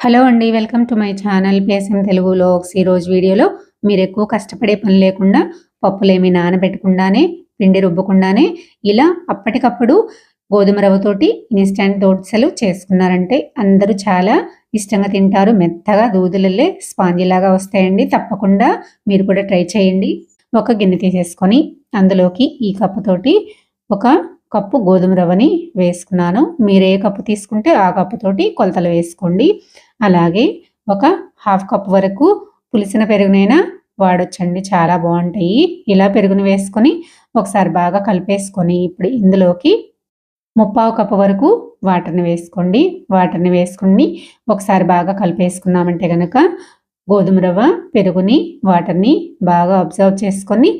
Hello అండి welcome to my channel పేసం తెలుగులో ఈరోజు వీడియోలో మీరు ఎక్కువ కష్టపడే పని లేకుండా పప్పులేమి నానబెట్టకుండానే పిండి రుబ్బకుండానే ఇలా అప్పటికప్పుడు గోధుమ రవ్వతోటి ఇన్స్టెంట్ దోసలు చేసుకున్నారంటే అందరూ చాలా ఇష్టంగా తింటారు. మెత్తగా దూదులల్లే స్పాంజీ లాగా వస్తాయండి. తప్పకుండా మీరు కూడా ట్రై చేయండి. ఒక గిన్నె తీసేసుకొని అందులోకి ఈ కప్పుతోటి ఒక కప్పు గోధుమ రవ్వని వేసుకున్నాను. మీరు ఏ కప్పు తీసుకుంటే ఆ కప్పుతోటి కొలతలు వేసుకోండి. అలాగే ఒక హాఫ్ కప్ వరకు పులిసిన పెరుగునైనా వాడొచ్చండి. చాలా బాగుంటాయి. ఇలా పెరుగుని వేసుకొని ఒకసారి బాగా కలిపేసుకొని ఇప్పుడు ఇందులోకి ముప్పావు కప్పు వరకు వాటర్ని వేసుకోండి. వాటర్ని వేసుకుని ఒకసారి బాగా కలిపేసుకున్నామంటే కనుక గోధుమ రవ్వ పెరుగుని వాటర్ని బాగా అబ్జర్వ్ చేసుకొని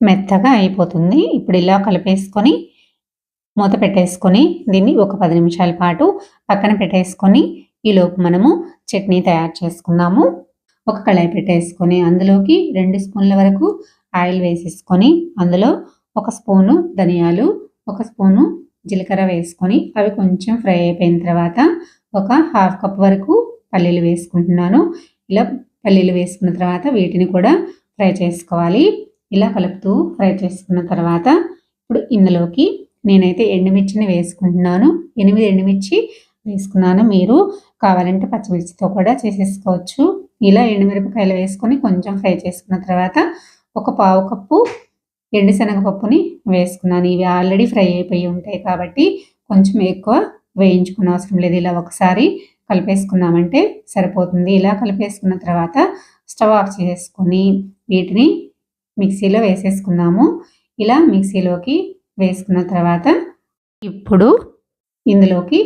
మెత్తగా అయిపోతుంది. ఇప్పుడు ఇలా కలిపేసుకొని మూత పెట్టేసుకొని దీన్ని ఒక పది నిమిషాల పాటు పక్కన పెట్టేసుకొని ఈలోపు మనము చట్నీ తయారు చేసుకుందాము. ఒక కళాయి పెట్టేసుకొని అందులోకి రెండు స్పూన్ల వరకు ఆయిల్ వేసేసుకొని అందులో ఒక స్పూను ధనియాలు ఒక స్పూను జీలకర్ర వేసుకొని అవి కొంచెం ఫ్రై అయిపోయిన తర్వాత ఒక హాఫ్ కప్ వరకు పల్లీలు వేసుకుంటున్నాను. ఇలా పల్లీలు వేసుకున్న తర్వాత వీటిని కూడా ఫ్రై చేసుకోవాలి. ఇలా కలుపుతూ ఫ్రై చేసుకున్న తర్వాత ఇప్పుడు ఇందులోకి నేనైతే ఎండుమిర్చిని వేసుకుంటున్నాను. ఎనిమిది ఎండుమిర్చి వేసుకున్నాను. మీరు కావాలంటే పచ్చిమిర్చితో కూడా చేసేసుకోవచ్చు. ఇలా ఎండుమిరపకాయలు వేసుకొని కొంచెం ఫ్రై చేసుకున్న తర్వాత ఒక పావు కప్పు ఎండుశనగపప్పుని వేసుకున్నాను. ఇవి ఆల్రెడీ ఫ్రై అయిపోయి ఉంటాయి కాబట్టి కొంచెం ఎక్కువ వేయించుకున్న అవసరం లేదు. ఇలా ఒకసారి కలిపేసుకున్నామంటే సరిపోతుంది. ఇలా కలిపేసుకున్న తర్వాత స్టవ్ ఆఫ్ చేసుకొని వీటిని మిక్సీలో వేసేసుకుందాము. ఇలా మిక్సీలోకి వేసుకున్న తర్వాత ఇప్పుడు ఇందులోకి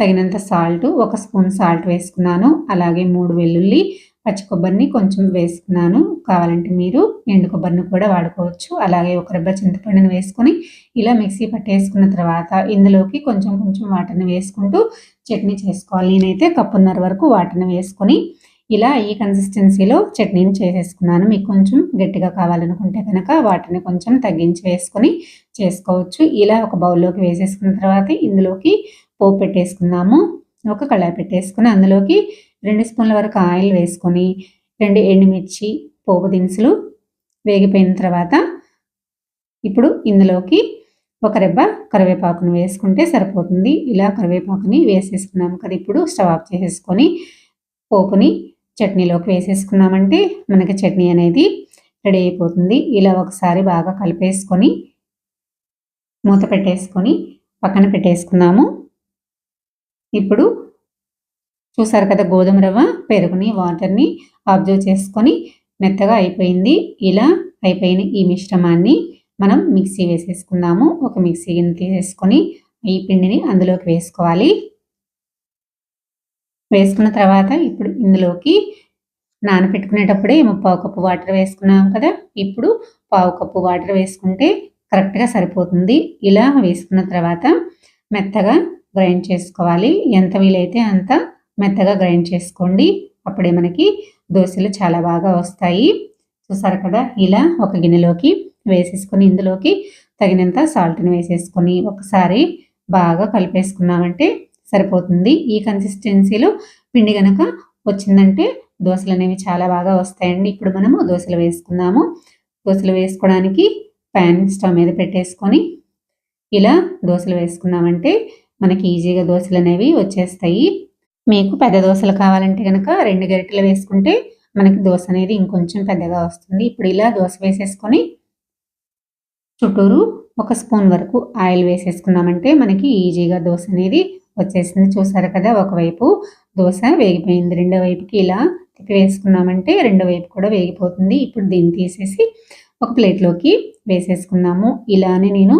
తగినంత సాల్ట్ ఒక స్పూన్ సాల్ట్ వేసుకున్నాను. అలాగే మూడు వెల్లుల్లి పచ్చి కొబ్బరిని కొంచెం వేసుకున్నాను. కావాలంటే మీరు ఎండు కొబ్బరిని కూడా వాడుకోవచ్చు. అలాగే ఒక రెబ్బ చింతపండుని వేసుకొని ఇలా మిక్సీ పట్టేసుకున్న తర్వాత ఇందులోకి కొంచెం కొంచెం వాటర్ని వేసుకుంటూ చట్నీ చేసుకోవాలి. నేనైతే కప్పున్నర వరకు వాటర్ని వేసుకొని ఇలా ఈ కన్సిస్టెన్సీలో చట్నీని చేసేసుకున్నాను. మీకు కొంచెం గట్టిగా కావాలనుకుంటే కనుక వాటిని కొంచెం తగ్గించి వేసుకొని చేసుకోవచ్చు. ఇలా ఒక బౌల్లోకి వేసేసుకున్న తర్వాత ఇందులోకి పోపు పెట్టేసుకుందాము. ఒక కళాయి పెట్టేసుకుని అందులోకి రెండు స్పూన్ల వరకు ఆయిల్ వేసుకొని రెండు ఎండుమిర్చి పోపు దినుసులు వేగిపోయిన తర్వాత ఇప్పుడు ఇందులోకి ఒక రెబ్బ కరివేపాకును వేసుకుంటే సరిపోతుంది. ఇలా కరివేపాకుని వేసేసుకున్నాము కదా ఇప్పుడు స్టవ్ ఆఫ్ చేసేసుకొని పోపుని చట్నీలోకి వేసేసుకున్నామంటే మనకి చట్నీ అనేది రెడీ అయిపోతుంది. ఇలా ఒకసారి బాగా కలిపేసుకొని మూత పెట్టేసుకొని పక్కన పెట్టేసుకున్నాము ఇప్పుడు చూసారు కదా గోధుమ రవ్వ పెరుగుని వాటర్ని అబ్జర్వ్ చేసుకొని మెత్తగా అయిపోయింది. ఇలా అయిపోయిన ఈ మిశ్రమాన్ని మనం మిక్సీ వేసేసుకుందాము. ఒక మిక్సీ గిన్నె తీసేసుకొని ఈ పిండిని అందులోకి వేసుకోవాలి. వేసుకున్న తర్వాత ఇప్పుడు ఇందులోకి నానబెట్టుకునేటప్పుడే పావు కప్పు వాటర్ వేసుకున్నాం కదా. ఇప్పుడు పావు కప్పు వాటర్ వేసుకుంటే కరెక్ట్గా సరిపోతుంది. ఇలా వేసుకున్న తర్వాత మెత్తగా గ్రైండ్ చేసుకోవాలి. ఎంత వీలైతే అంత మెత్తగా గ్రైండ్ చేసుకోండి. అప్పుడే మనకి దోశలు చాలా బాగా వస్తాయి. చూసారు కదా? ఇలా ఒక గిన్నెలోకి వేసేసుకొని ఇందులోకి తగినంత సాల్ట్ని వేసేసుకొని ఒకసారి బాగా కలిపేసుకున్నామంటే సరిపోతుంది. ఈ కన్సిస్టెన్సీలో పిండి కనుక వచ్చిందంటే దోశలు అనేవి చాలా బాగా వస్తాయండి. ఇప్పుడు మనము దోశలు వేసుకుందాము. దోశలు వేసుకోవడానికి ప్యాన్ స్టవ్ మీద పెట్టేసుకొని ఇలా దోశలు వేసుకున్నామంటే మనకి ఈజీగా దోశలు అనేవి వచ్చేస్తాయి. మీకు పెద్ద దోశలు కావాలంటే కనుక రెండు గరిటెలు వేసుకుంటే మనకి దోశ అనేది ఇంకొంచెం పెద్దగా వస్తుంది. ఇప్పుడు ఇలా దోశ వేసేసుకొని చుట్టూరు ఒక స్పూన్ వరకు ఆయిల్ వేసేసుకున్నామంటే మనకి ఈజీగా దోశ అనేది వచ్చేసింది. చూసారు కదా ఒకవైపు దోశ వేగిపోయింది రెండో వైపుకి ఇలా తిప్పి వేసుకున్నామంటే రెండో వైపు కూడా వేగిపోతుంది. ఇప్పుడు దీన్ని తీసేసి ఒక ప్లేట్లోకి వేసేసుకుందాము. ఇలానే నేను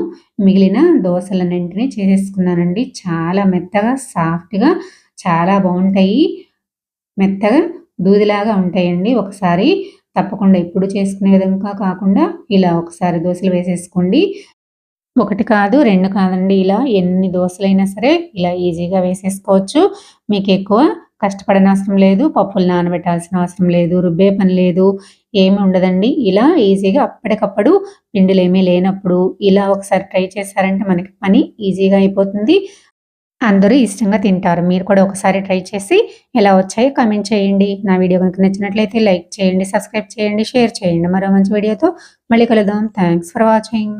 మిగిలిన దోశలన్నింటినీ చేసేసుకున్నానండి. చాలా మెత్తగా సాఫ్ట్గా చాలా బాగుంటాయి. మెత్తగా దూదిలాగా ఉంటాయండి. ఒకసారి తప్పకుండా ఇప్పుడు చేసుకునే విధంగా కాకుండా ఇలా ఒకసారి దోశలు వేసేసుకోండి. ఒకటి కాదు రెండు కాదండి. ఇలా ఎన్ని దోశలైనా సరే ఇలా ఈజీగా వేసేసుకోవచ్చు. మీకు ఎక్కువ కష్టపడనవసరం లేదు పప్పులు నానబెట్టాల్సిన అవసరం లేదు రుబ్బే పని లేదు ఏమి ఉండదండి. ఇలా ఈజీగా అప్పటికప్పుడు పిండిలు ఏమీ లేనప్పుడు ఇలా ఒకసారి ట్రై చేశారంటే మనకి పని ఈజీగా అయిపోతుంది. అందరూ ఇష్టంగా తింటారు. మీరు కూడా ఒకసారి ట్రై చేసి ఎలా వచ్చాయో కామెంట్ చేయండి. నా వీడియో కనుక నచ్చినట్లయితే లైక్ చేయండి సబ్స్క్రైబ్ చేయండి షేర్ చేయండి. మరో మంచి వీడియోతో మళ్ళీ కలుద్దాం. Thanks for watching.